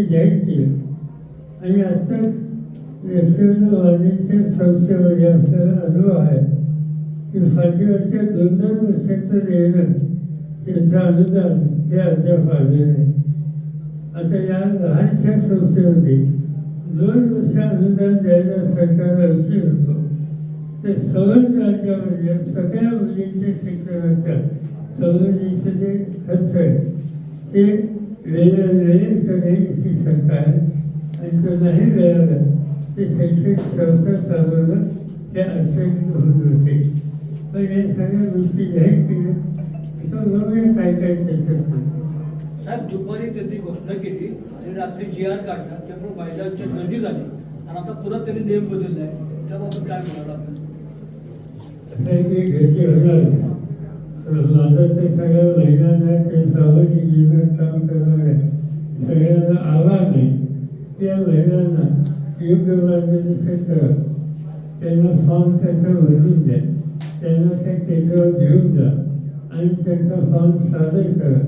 म्हणजे आम्ही जाहीर केलं आणि आत्ताच लक्ष्मण वाणीच्या संस्थेमध्ये म्हणजे आपल्याला अनुभव आहे. की फाशी वर्षात दोन दोन वर्षाचं देणं त्याचं अनुदान हे अद्याप आले नाही. आता या लहानशा संस्थेमध्ये दोन वर्ष अनुदान द्यायला सरकार विषय होतो. ते सवय राज्यामध्ये म्हणजे सगळ्या मुलींच्या शिक्षणाच्या सवयीचे जे खर्च आहे. ते वेळेला वेळेत ही सरकार आणि तो नाही ते शैक्षणिक संस्था चालवणं त्या अडचणीत होत होते पण या सगळ्या गोष्टी जाहीर केल्या काय काय त्याच्यात साहेब दुपारी त्यांनी घोषणा केली आणि रात्री जी आर काढला. त्यामुळे महिलांची गर्दी झाली. आणि आता पुन्हा त्यांनी नियम बदलला आहे. त्याबाबत काय म्हणाला आपण असं आहे की घरचे होणार तर माझं ते सगळ्या महिलांना ते सामाजिक जीवनात काम करणाऱ्या सगळ्यांना आव्हान आहे. त्या महिलांना योग्य मार्गदर्शन करा. त्यांना फॉर्म त्यांचा भरून द्या. त्यांना त्या केंद्रावर घेऊन जा. आणि त्यांचा फॉर्म सादर करा.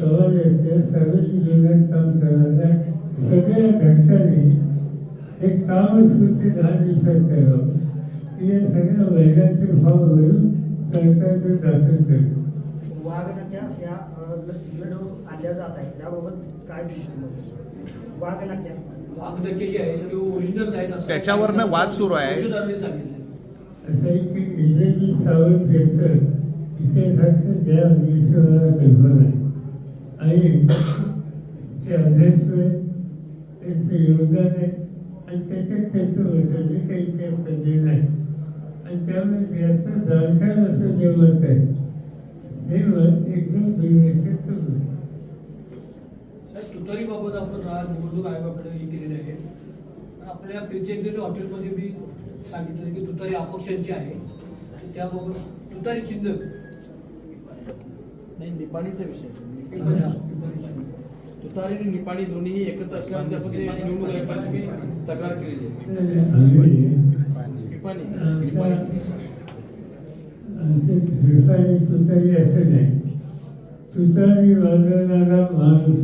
समाजाच्या सार्वजनिक जीवनात काम करणाऱ्या सगळ्या घटकांनी हे कामच पुढचे दहा दिवसात करावं. या सगळ्या महिलांचे फॉर्म भरून सरकारकडे या अ, आणल्या जात आहेत त्याबाबत काय दिसून वाघनक्या जे आहे सगळे ओरिजिनल आहेत त्याच्यावरनं वाद सुरू आहे. असं आहे की इंद्रजी सावंत यांचं इतिहासाचं ज्या विषयी कल्पना आहे आणि ते अभ्यासमुळे त्यांचं योगदान आहे आणि त्याच्यात त्यांचं होतं जे काही त्या आणि त्यामुळे याचं जाणकार असं जे मत आहे हे मत एकदम दुर्लक्षित साहेब तुतारीबाबत आपण निवडणूक आयोगाकडे हे केलेले आहे. आपल्या पिरचेंद्री हॉटेलमध्ये मी सांगितलं की तुतारी अपक्षांची आहे. आणि त्याबाबत तुतारी चिन्ह नाही निपाणीचा विषय तुतारी आणि निपाणी दोन्ही एकत्र असल्यानंतर आपण ते निवडणूक तुम्ही तक्रार केलेली आहे. निपाणी आमच्या निपाणी आमचे असं नाही. तुतारी वाजवणारा माणूस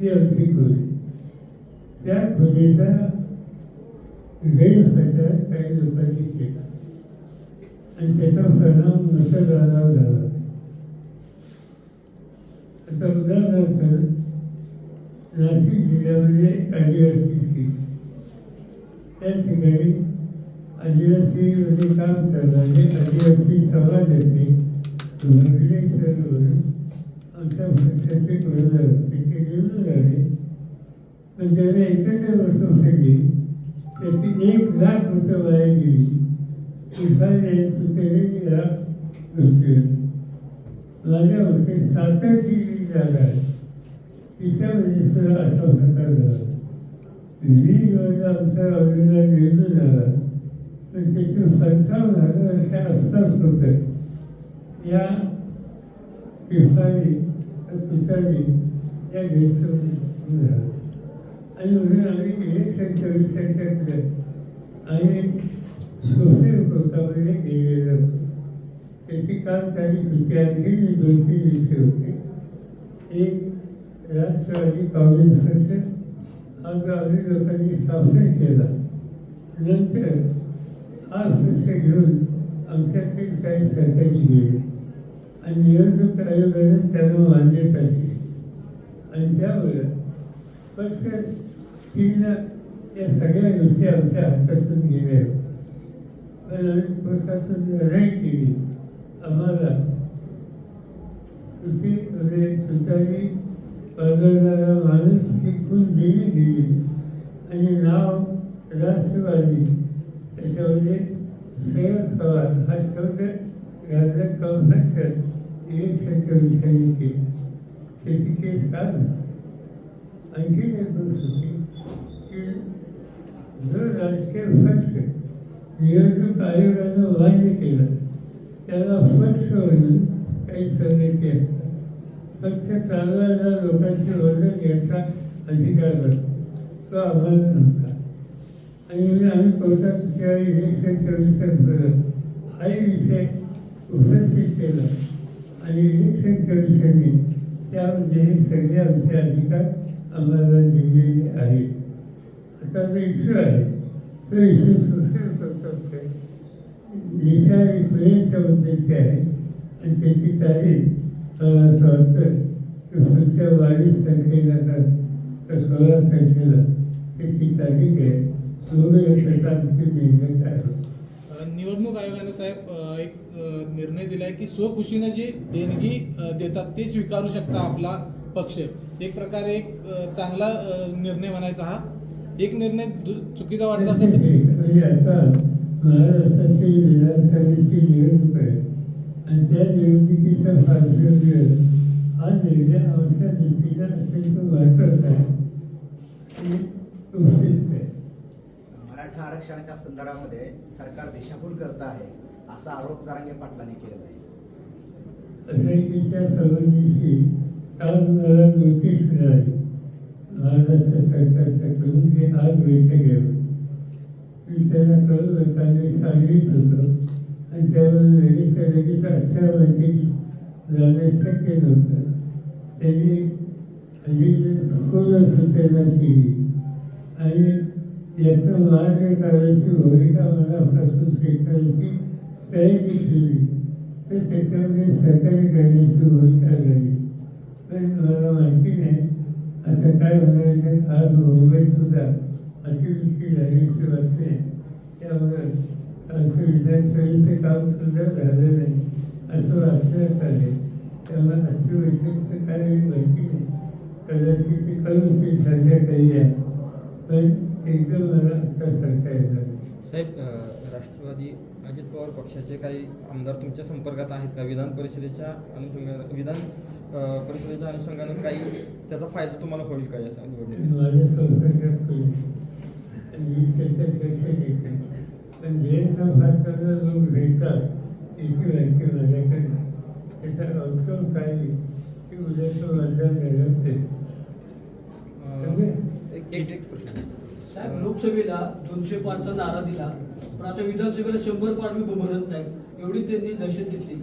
ही आमची खोली. त्या खोलीचा गैरप्रचार काही लोकांनी केला. आणि त्याचा परिणाम मतदारावर झाला. आता उदाहरणार्थ नाशिक जिल्ह्यामध्ये आदिवासी त्या ठिकाणी आदिवासीमध्ये काम करणारे आदिवासी समाजाचे महिला सर्वरून आमच्या पक्षाचे गुरुदार तिथे निवडून आले पण त्याने एकत्र बसवली त्याची एक लाख मतं वाया गेली. इफाने सुचवलेली माझ्या मते सातारची जी जागा आहे तिच्यामध्ये म्हणजे सुद्धा असा प्रकार झाला. जी वर्ग आमचा आवडीला निवडून आला त्याचे पंचावन्न हजाराच्या आसपास होतं या पिफारी तुतारी या गैरसमज झाला आणि म्हणून आम्ही इलेक्शन चोवीसच्या आणि आम्ही सुप्रीम कोर्टामध्ये गेलेलो होतो त्याची काल तारीख होती आणखी दोन तीन विषय होते एक राष्ट्रवादी काँग्रेस पक्ष हा गावी लोकांनी स्थापन केला नंतर हा पक्ष घेऊन आमच्याकडे काही सरकारी गेले आणि निवडणूक आयोगाने त्यांना मान्यता दिली आणि त्यामुळे पक्ष चिन्ह या सगळ्या गोष्टी आमच्या हातातून गेल्या पण आम्ही प्रशासन लढाई केली आम्हाला तुझी म्हणजे तुझाही वाजवणारा माणूस ही खूप दिली गेली आणि नाव राष्ट्रवादी त्याच्यामध्ये शरद पवार हा शब्द घातला कंसाच्या इलेक्शनच्या विषयाने केली त्याची केस का आणखी एक गोष्ट होती की जर राजकीय पक्ष निवडणूक आयोगानं मान्य केलं त्याला पक्ष म्हणून काही सवलती असतात पक्ष चालवायला लोकांची वर्णन याचा अधिकार नसतो. तो आम्हाला नव्हता आणि म्हणजे आम्ही कोर्टात त्यावेळी इलेक्शन कमिशन भरत. हाही विषय उपस्थित केला. आणि इलेक्शन कमिशनने त्यामध्ये म्हणजे हे सगळे आमचे अधिकार आम्हाला दिलेले आहेत. आता जो इश्यू आहे तो इश्यू सुशील करतात दिशा ही खुलेच्या मुद्द्याची आहे. आणि त्याची तारीख मला असं वाटतं की पुढच्या बावीस तारखेला का सोळा तारखेला त्याची तारीख आहे. निवडणूक आयोगाने साहेब एक निर्णय दिलाय की स्वखुशीनं जे देणगी देतात ते स्वीकारू शकता आपला पक्ष. एक प्रकारे एक चांगला निर्णय म्हणायचा हा. एक निर्णय चुकीचा वाटत असला आणि त्या निवडणुकीच्या पार्श्वभूमीवर हा निर्णय आमच्या दृष्टीने अत्यंत महत्त्वाचा आहे आणि उपयुक्त आहे मराठा आरक्षणाच्या संदर्भामध्ये सरकार दिशाभूल करत आहे असा आरोप जरांगे पाटलांनी केलेला आहे. असंख्येच्या संबंधीची काल मला नोटीस मिळाली. महाराष्ट्र सरकारच्याकडून की आज बैठक घ्यावी मी त्यांना आणि त्यावेळेस लगेच लगेच अशा बैठकीत जाणे शक्य नव्हतं. त्यांनी अलीकडे सखोल केली. आणि याचं मार्ग करायची भूमिका मनापासून स्वीकारायची तयारी केली तर त्याच्यामध्ये सहकार्य करण्याची भूमिका झाली पण मला माहिती नाही असं काय होणार आहे आज मुंबईत सुद्धा अतिवृष्टी झाल्याची बातमी आहे त्यामुळे आमचं विधानसभेचं काम सुद्धा झालं नाही असं वाचण्यात आले त्यामुळे अतिवृष्टीचं काय माहिती नाही कदाचित ती कळून ते संध्याकाळी आहे पण एकदम साहेब राष्ट्रवादी अजित पवार पक्षाचे काही आमदार तुमच्या संपर्कात आहेत का? विधान परिषदेच्या अनुषंगानं विधान परिषदेच्या अनुषंगानं काही त्याचा फायदा तुम्हाला होईल का या निवडणुकीत? माझ्या संपर्कात आणि मी पण लोक भेटतात याची माहिती माझ्याकडे त्याचा आउटकम काय आहे, उद्याचं मतदान घडवते एक एक एक प्रश्न. साहेब लोकसभेला दोनशे पारचा नारा दिला पण आता विधानसभेला शंभर पार मी म्हणत नाही. एवढी त्यांनी दहशत घेतली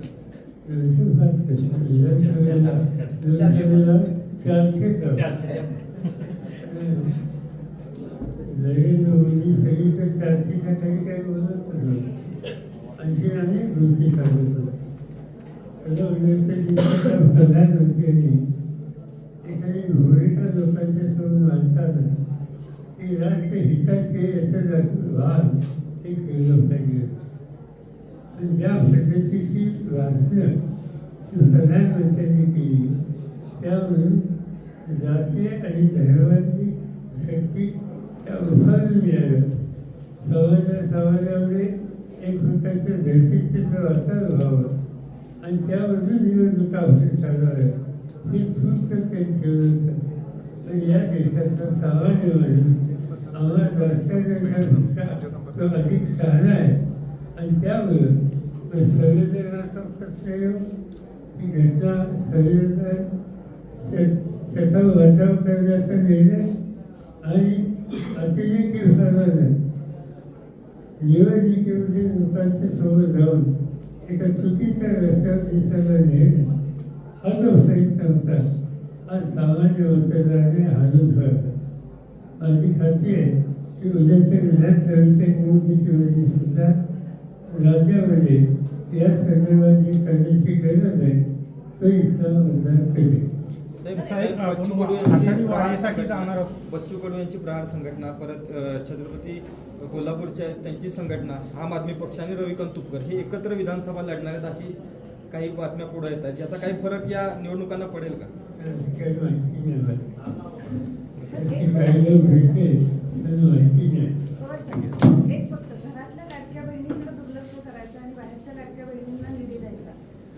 नरेंद्र मोदी सगळीकडे चारशेच्या काही काही बोलत आणखी अनेक गोष्टी सांगत प्रधानमंत्र्यांनी एखादी भूमिका लोकांच्या मांडताना ती राष्ट्रहिताचे याचं वाद हे केलं पाहिजे. आणि ज्या पद्धतीची भाषणं प्रधानमंत्र्यांनी केली त्यावरून जाती आणि धर्माची शक्ती त्या उभारून मिळालं. समाजा समाजामध्ये एक प्रकारचं दहशतीचं वातावरण व्हावं. आणि त्यावरून निवडणुका होते चालवाव्या हे सूत्र त्यांनी ठेवलं होतं आणि या देशाचा सामान्य माणूस आम्हाला अधिक आहे आणि त्यामुळं संवेदनाचा प्रश्न येऊ ही घटना संवेदना त्याचा बचाव करण्याचा निर्णय आणि अतिरेकी विसर्जन निवडणुकीमध्ये लोकांच्या समोर जाऊन एका चुकीच्या रस्त्यावर दिसायला नेणं हा लोकशाहीत नव्हता हा सामान्य मतदाराने हालून करतात माझी खात्री आहे की उद्याच्या निवडणुकीमध्ये सुद्धा राज्यामध्ये या संदर्भात जी करण्याची गरज आहे तो इथला मतदार करेल बच्चू कडू यांची प्रहार संघटना- परत छत्रपती कोल्हापूरच्या त्यांची संघटना आम आदमी पक्ष आणि रविकांत तुपकर हे एकत्र विधानसभा लढणार आहेत अशी काही बातम्या पुढे येत आहेत याचा काही फरक या निवडणुकांना पडेल का?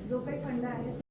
जो काही फंड आहे